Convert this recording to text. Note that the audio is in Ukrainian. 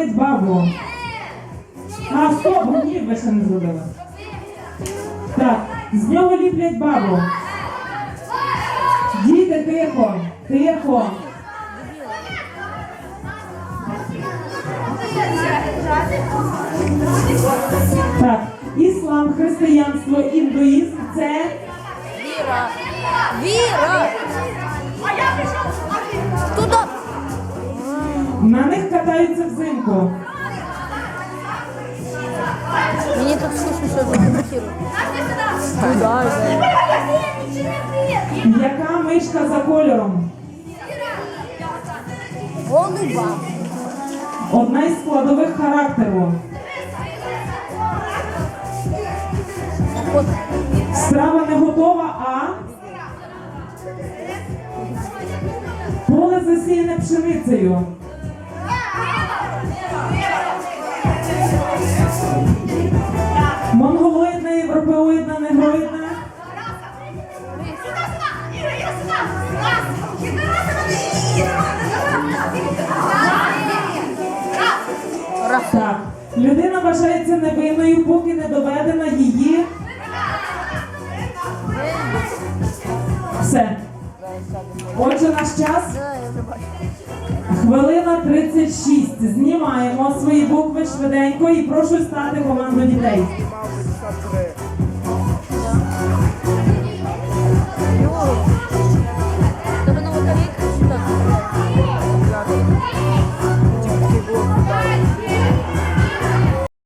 молодець, бабу. А стоп, ні, ви не зробили. Так, з нього ліплять бабу. Діти, тихо, тихо. Так, іслам, християнство, індуїзм це віра. Віра. А я пішов. Туди. На них катаються взимку. Мені тут слушно, що заблокирують. Яка мишка за кольором? Голуба. Одна із складових характеру. Страва не готова, а поле засіяне пшеницею. Монголоїдна, європеоїдна, негроїдна. Так. Людина вважається невинною, поки не доведена її. Все. Отже, наш час хвилина 36. Знімаємо свої букви швиденько і прошу стати команду дітей.